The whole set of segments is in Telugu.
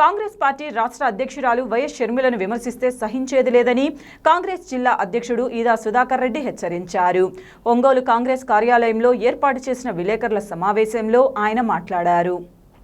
కాంగ్రెస్ పార్టీ రాష్ట్ర అధ్యక్షురాలు వైఎస్ షర్మిలను విమర్శిస్తే సహించేది లేదని కాంగ్రెస్ జిల్లా అధ్యక్షుడు ఈదా సుధాకర్ రెడ్డి హెచ్చరించారు. ఒంగోలు కాంగ్రెస్ కార్యాలయంలో ఏర్పాటు చేసిన విలేకరుల సమావేశంలో ఆయన మాట్లాడారు.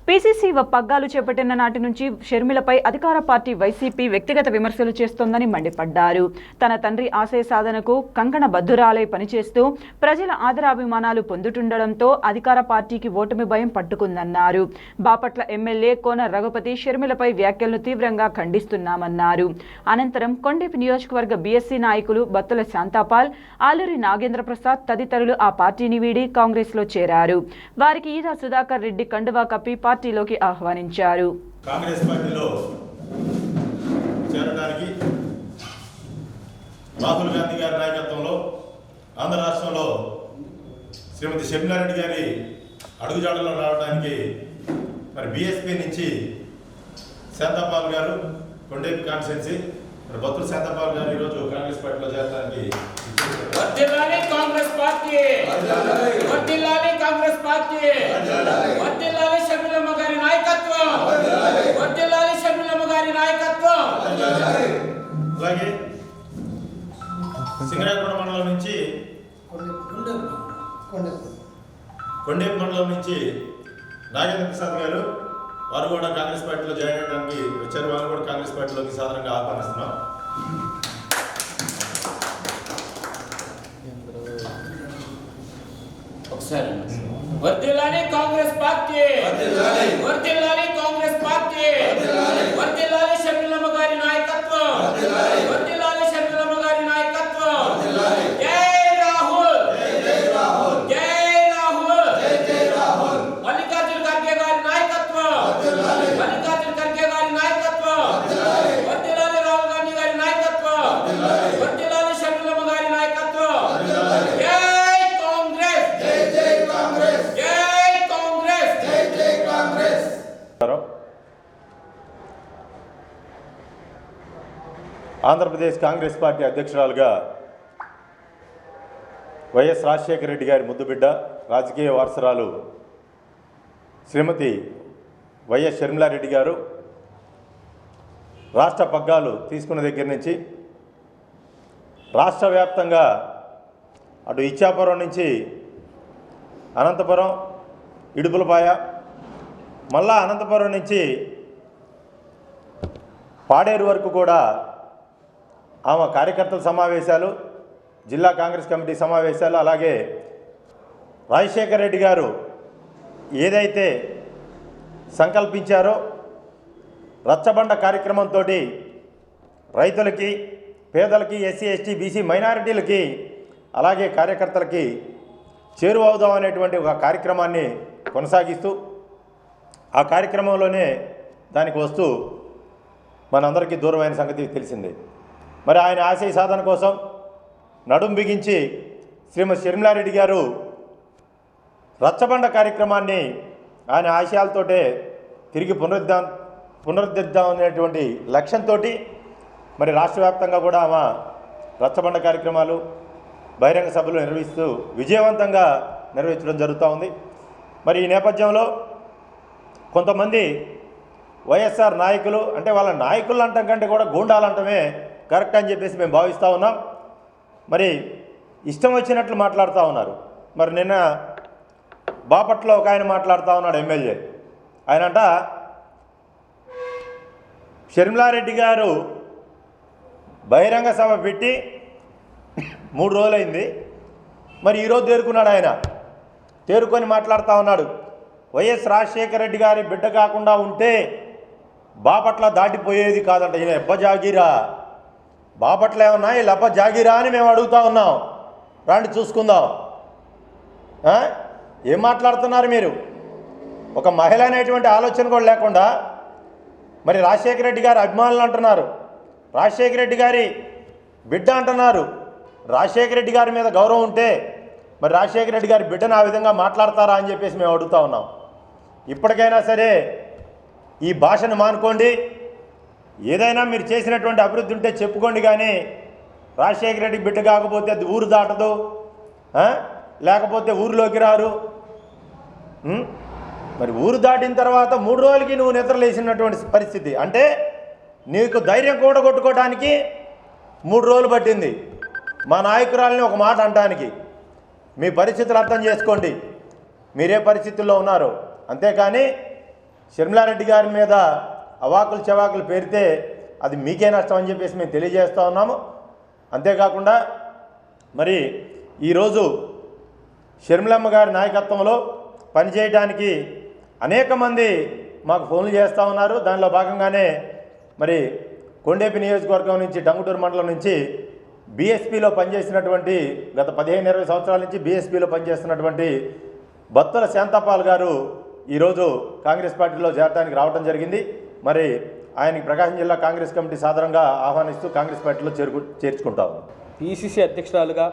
పీసీసీ పగ్గాలు చేపట్టిన నాటి నుంచి షర్మిలపై అధికార పార్టీ వైసీపీ వ్యక్తిగత విమర్శలు చేస్తోందని మండిపడ్డారు. తన తండ్రి ఆశయ సాధనకు కంకణ బద్దురాలై పనిచేస్తూ ప్రజల ఆదరాభిమానాలు పొందుతుండడంతో అధికార పార్టీకి ఓటమి భయం పట్టుకుందన్నారు. బాపట్ల ఎమ్మెల్యే కోన రఘుపతి షర్మిలపై వ్యాఖ్యలను తీవ్రంగా ఖండిస్తున్నామన్నారు. అనంతరం కొండేపి నియోజకవర్గ బీఎస్సీ నాయకులు బత్తుల శాంతాపాల్ ఆలూరి నాగేంద్ర ప్రసాద్ తదితరులు ఆ పార్టీని వీడి కాంగ్రెస్లో చేరారు. వారికి ఈదా సుధాకర్ రెడ్డి కండువా కప్పి పార్టీ పార్టీలోకి ఆహ్వానించారు. కాంగ్రెస్ పార్టీలో చేరడానికి రాహుల్ గాంధీ గారి నాయకత్వంలో ఆంధ్ర రాష్ట్రంలో శ్రీమతి షర్మిలారెడ్డి గారి అడుగుజాడలో రావడానికి మరి బీఎస్పీ నుంచి శాంతాపాల్ గారు కొండేపి కాన్స్టిట్యున్సీ మరి బొత్తుల శాంతాపాల్ గారు ఈరోజు కాంగ్రెస్ పార్టీలో చేరడానికి కాంగ్రెస్ పార్టీ. కాంగ్రెస్ పార్టీ. నాయకత్వం షర్మిలమ్మ గారి నాయకత్వం. అలాగే సింగరాయగూడ మండలం నుంచి కొండేపు మండలం నుంచి నాగేంద్ర ప్రసాద్ గారు వారు కూడా కాంగ్రెస్ పార్టీలో జాయిన్ అవ్వడానికి వచ్చారు. వారు కూడా కాంగ్రెస్ పార్టీలోకి సాధారణంగా ఆహ్వానిస్తున్నాం. ఒకసారి వర్ధిల్లాలి కాంగ్రెస్ పార్టీ వర్ధిల్లాలి కాంగ్రెస్ పార్టీ వర్ధిల్లాలి షర్మిలమ్మ గారి నాయకత్వం వర్ధిల్లాలి షర్మిలమ్మ ఆంధ్రప్రదేశ్ కాంగ్రెస్ పార్టీ అధ్యక్షురాలుగా వైఎస్ రాజశేఖర రెడ్డి గారి ముద్దుబిడ్డ రాజకీయ వారసరాలు శ్రీమతి వైఎస్ షర్మిలారెడ్డి గారు రాష్ట్ర పగ్గాలు తీసుకున్న దగ్గర నుంచి రాష్ట్ర వ్యాప్తంగా అటు ఇచ్చాపురం నుంచి అనంతపురం ఇడుపులపాయ మళ్ళా అనంతపురం నుంచి పాడేరు వరకు కూడా ఆమె కార్యకర్తల సమావేశాలు జిల్లా కాంగ్రెస్ కమిటీ సమావేశాలు అలాగే రాజశేఖర రెడ్డి గారు ఏదైతే సంకల్పించారో రచ్చబండ కార్యక్రమంతో రైతులకి పేదలకి ఎస్సీ ఎస్టీ బీసీ మైనారిటీలకి అలాగే కార్యకర్తలకి చేరువవుదాం అనేటువంటి ఒక కార్యక్రమాన్ని కొనసాగిస్తూ ఆ కార్యక్రమంలోనే దానికి వస్తూ మనందరికీ దూరమైన సంగతి తెలిసిందే. మరి ఆయన ఆశయ సాధన కోసం నడుం బిగించి శ్రీమతి షర్మిలారెడ్డి గారు రచ్చబండ కార్యక్రమాన్ని ఆయన ఆశయాలతోటే తిరిగి పునరుద్ధా పునరుద్ధరిద్దాం అనేటువంటి లక్ష్యంతో మరి రాష్ట్ర వ్యాప్తంగా కూడా ఆమె రచ్చబండ కార్యక్రమాలు బహిరంగ సభలు నిర్వహిస్తూ విజయవంతంగా నిర్వహించడం జరుగుతూ ఉంది. మరి ఈ నేపథ్యంలో కొంతమంది వైఎస్ఆర్ నాయకులు అంటే వాళ్ళ నాయకులు అంటాం కంటే కూడా గూండాలంటమే కరెక్ట్ అని చెప్పేసి మేము భావిస్తూ ఉన్నాం. మరి ఇష్టం వచ్చినట్లు మాట్లాడుతూ ఉన్నారు. మరి నిన్న బాపట్లో ఒక ఆయన మాట్లాడుతూ ఉన్నాడు ఎమ్మెల్యే. ఆయనంట షర్మిలారెడ్డి గారు బహిరంగ సభ పెట్టి మూడు రోజులైంది. మరి ఈరోజు తేరుకున్నాడు ఆయన. తేరుకొని మాట్లాడుతూ ఉన్నాడు. వైఎస్ రాజశేఖర రెడ్డి గారి బిడ్డ కాకుండా ఉంటే బాపట్ల దాటిపోయేది కాదంట ఈయన ఎబ్బజాగిరా బాపట్ల ఏమన్నా? ఈ లబ్బ జాగిరా అని మేము అడుగుతా ఉన్నాం. రాండి చూసుకుందాం. ఏం మాట్లాడుతున్నారు మీరు? ఒక మహిళ అనేటువంటి ఆలోచన కూడా లేకుండా మరి రాజశేఖర రెడ్డి గారి అభిమానులు అంటున్నారు. రాజశేఖర రెడ్డి గారి బిడ్డ అంటున్నారు. రాజశేఖర రెడ్డి గారి మీద గౌరవం ఉంటే మరి రాజశేఖర రెడ్డి గారి బిడ్డను ఆ విధంగా మాట్లాడతారా అని చెప్పేసి మేము అడుగుతా ఉన్నాం. ఇప్పటికైనా సరే ఈ భాషను మానుకోండి. ఏదైనా మీరు చేసినటువంటి అభివృద్ధి ఉంటే చెప్పుకోండి కానీ రాజశేఖర రెడ్డి బిడ్డ కాకపోతే అది ఊరు దాటదు లేకపోతే ఊరిలోకి రారు. మరి ఊరు దాటిన తర్వాత మూడు రోజులకి నువ్వు నిద్రలేసినటువంటి పరిస్థితి. అంటే నీకు ధైర్యం కూడగొట్టుకోవడానికి మూడు రోజులు పట్టింది. మా నాయకురాలని ఒక మాట అంటానికి. మీ పరిస్థితులు అర్థం చేసుకోండి. మీరే పరిస్థితుల్లో ఉన్నారు. అంతేకాని షర్మిలారెడ్డి గారి మీద అవాకులు చవాకులు పేరితే అది మీకే నష్టం అని చెప్పేసి మేము తెలియజేస్తూ ఉన్నాము. అంతేకాకుండా మరి ఈరోజు షర్మిలమ్మ గారి నాయకత్వంలో పనిచేయడానికి అనేక మంది మాకు ఫోన్లు చేస్తూ ఉన్నారు. దానిలో భాగంగానే మరి కొండేపి నియోజకవర్గం నుంచి టంగుటూరు మండలం నుంచి బీఎస్పీలో పనిచేసినటువంటి గత పదిహేను ఇరవై సంవత్సరాల నుంచి బీఎస్పీలో పనిచేస్తున్నటువంటి బత్తుల శాంతపాల్ గారు ఈరోజు కాంగ్రెస్ పార్టీలో చేరడానికి రావడం జరిగింది. మరి ఆయనకి ప్రకాశం జిల్లా కాంగ్రెస్ కమిటీ సాధారణంగా ఆహ్వానిస్తూ కాంగ్రెస్ పార్టీలో చేరుకు చేర్చుకుంటాం పిసిసి అధ్యక్షురాలుగా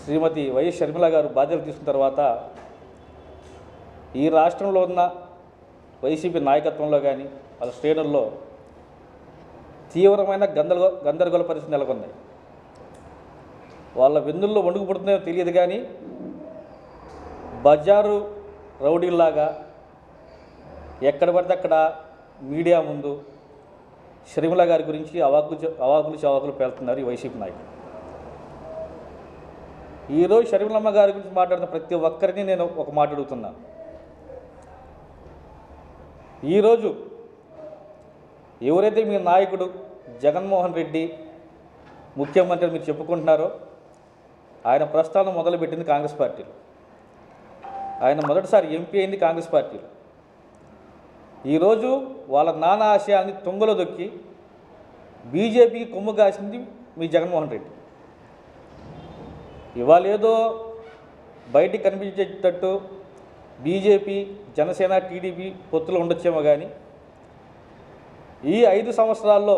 శ్రీమతి వైఎస్ షర్మిల గారు బాధ్యతలు తీసుకున్న తర్వాత ఈ రాష్ట్రంలో ఉన్న వైసీపీ నాయకత్వంలో కానీ వాళ్ళ శ్రేణుల్లో తీవ్రమైన గందరగో గందరగోళ పరిస్థితి నెలకొంది. వాళ్ళ వెన్నుల్లో వణుకు పుడుతుందో తెలియదు కానీ బజారు రౌడీల్లాగా ఎక్కడ పడితే అక్కడ మీడియా ముందు షర్మిల గారి గురించి అవాకులు అవాకులు చవాకులు పేలుతున్నారు ఈ వైసీపీ నాయకులు. ఈరోజు షర్మిలమ్మ గారి గురించి మాట్లాడిన ప్రతి ఒక్కరిని నేను ఒక మాట అడుగుతున్నాను ఈరోజు ఎవరైతే మీ నాయకుడు జగన్మోహన్ రెడ్డి ముఖ్యమంత్రి అని మీరు చెప్పుకుంటున్నారో ఆయన ప్రస్థానం మొదలుపెట్టింది కాంగ్రెస్ పార్టీలో. ఆయన మొదటిసారి ఎంపీ అయింది కాంగ్రెస్ పార్టీలో. ఈరోజు వాళ్ళ నానా ఆశయాన్ని తుంగలో దొక్కి బీజేపీకి కొమ్ము కాసింది మీ జగన్మోహన్ రెడ్డి. ఇవాళ ఏదో బయటికి కనిపించేటట్టు బీజేపీ జనసేన టీడీపీ పొత్తులు ఉండొచ్చేమో కానీ ఈ ఐదు సంవత్సరాల్లో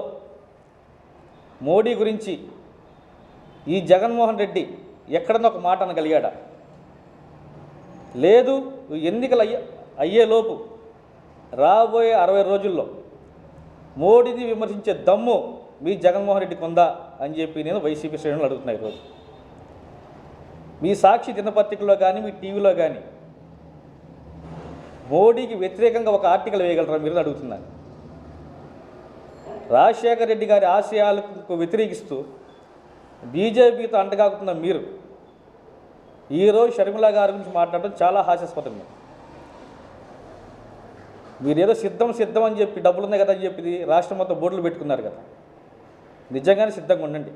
మోడీ గురించి ఈ జగన్మోహన్ రెడ్డి ఎక్కడన్నా ఒక మాట అనగలిగాడా? లేదు ఎన్నికలు అయ్యే అయ్యేలోపు రాబోయే అరవై రోజుల్లో మోడీని విమర్శించే దమ్ము మీ జగన్మోహన్ రెడ్డికి ఉందా అని చెప్పి నేను వైసీపీ శ్రేణులు అడుగుతున్నాను ఈరోజు. మీ సాక్షి దినపత్రికలో కానీ మీ టీవీలో కానీ మోడీకి వ్యతిరేకంగా ఒక ఆర్టికల్ వేయగలరా మీరు అడుగుతున్నాను రాజశేఖర రెడ్డి గారి ఆశయాలకు వ్యతిరేకిస్తూ బీజేపీతో అంటగాకుతున్న మీరు ఈరోజు షర్మిల గారి గురించి మాట్లాడడం చాలా హాస్యాస్పదం. మీరు మీరేదో సిద్ధం సిద్ధం అని చెప్పి డబ్బులు ఉన్నాయి కదా అని చెప్పి రాష్ట్రం మొత్తం బోర్డులు పెట్టుకున్నారు కదా. నిజంగానే సిద్ధంగా ఉండండి.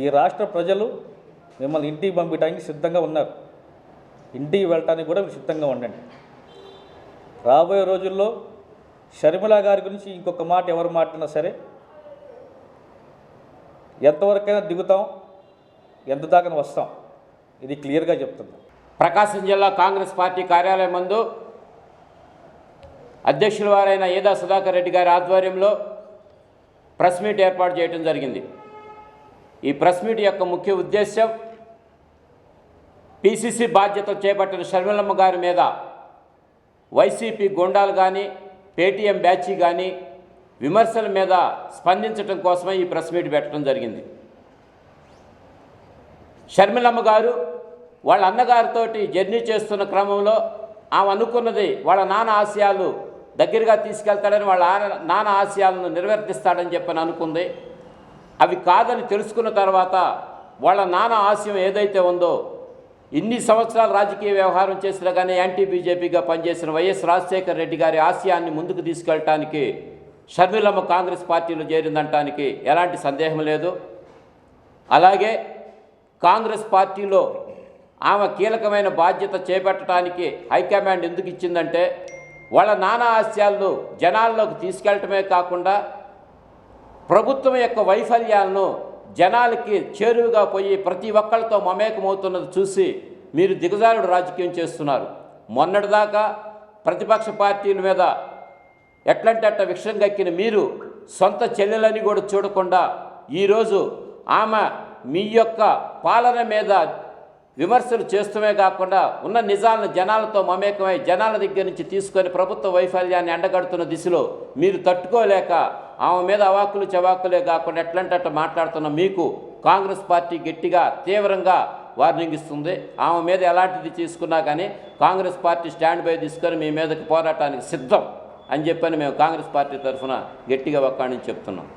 ఈ రాష్ట్ర ప్రజలు మిమ్మల్ని ఇంటికి పంపించడానికి సిద్ధంగా ఉన్నారు. ఇంటికి వెళ్ళటానికి కూడా మీరు సిద్ధంగా ఉండండి. రాబోయే రోజుల్లో షర్మిల గారి గురించి ఇంకొక మాట ఎవరు మాట్లాడినా సరే ఎంతవరకైనా దిగుతాం ఎంత దాకా వస్తాం. ఇది క్లియర్గా చెప్తుంది ప్రకాశం జిల్లా కాంగ్రెస్ పార్టీ కార్యాలయం ముందు అధ్యక్షుల వారైన ఏదా సుధాకర్ రెడ్డి గారి ఆధ్వర్యంలో ప్రెస్ మీట్ ఏర్పాటు చేయడం జరిగింది. ఈ ప్రెస్ మీట్ యొక్క ముఖ్య ఉద్దేశం పిసిసి బాధ్యత చేపట్టిన షర్మిలమ్మ గారి మీద వైసీపీ గుండాలు కానీ పేటీఎం బ్యాచీ కానీ విమర్శల మీద స్పందించడం కోసమే ఈ ప్రెస్ మీట్ పెట్టడం జరిగింది. షర్మిలమ్మ గారు వాళ్ళ అన్నగారితోటి జర్నీ చేస్తున్న క్రమంలో ఆమె అనుకున్నది వాళ్ళ నాన్న ఆశయాలు దగ్గరగా తీసుకెళ్తాడని వాళ్ళ నాన్న ఆశయాలను నిర్వర్తిస్తాడని చెప్పని అనుకుంది. అవి కాదని తెలుసుకున్న తర్వాత వాళ్ళ నాన్న ఆశయం ఏదైతే ఉందో ఇన్ని సంవత్సరాలు రాజకీయ వ్యవహారం చేసినా కానీ యాంటీ బీజేపీగా పనిచేసిన వైఎస్ రాజశేఖర రెడ్డి గారి ఆశయాన్ని ముందుకు తీసుకెళ్ళటానికి షర్మిలమ్మ కాంగ్రెస్ పార్టీలో చేరిందంటానికి ఎలాంటి సందేహం లేదు. అలాగే కాంగ్రెస్ పార్టీలో ఆమె కీలకమైన బాధ్యత చేపట్టడానికి హైకమాండ్ ఎందుకు ఇచ్చిందంటే వాళ్ళ నానా ఆశయాలను జనాల్లోకి తీసుకెళ్ళటమే కాకుండా ప్రభుత్వం యొక్క వైఫల్యాలను జనాలకి చేరువుగా పోయి ప్రతి ఒక్కళ్ళతో మమేకమవుతున్నది చూసి మీరు దిగజారుడు రాజకీయం చేస్తున్నారు. మొన్నటిదాకా ప్రతిపక్ష పార్టీల మీద ఎట్లంటే అట్ట విషయం గక్కిన మీరు సొంత చెల్లెలని కూడా చూడకుండా ఈరోజు ఆమె మీ యొక్క పాలన మీద విమర్శలు చేస్తూనే కాకుండా ఉన్న నిజాలను జనాలతో మమేకమై జనాల దగ్గర నుంచి తీసుకొని ప్రభుత్వ వైఫల్యాన్ని ఎండగడుతున్న దిశలో మీరు తట్టుకోలేక ఆమె మీద అవాకులు చవాకులే కాకుండా ఎట్లంటట్టు మాట్లాడుతున్న మీకు కాంగ్రెస్ పార్టీ గట్టిగా తీవ్రంగా వార్నింగ్ ఇస్తుంది. ఆమె మీద ఎలాంటిది తీసుకున్నా కానీ కాంగ్రెస్ పార్టీ స్టాండ్ బై తీసుకొని మీ మీదకి పోరాటానికి సిద్ధం అని చెప్పని మేము కాంగ్రెస్ పార్టీ తరఫున గట్టిగా ఒక్కడిని చెప్తున్నాం.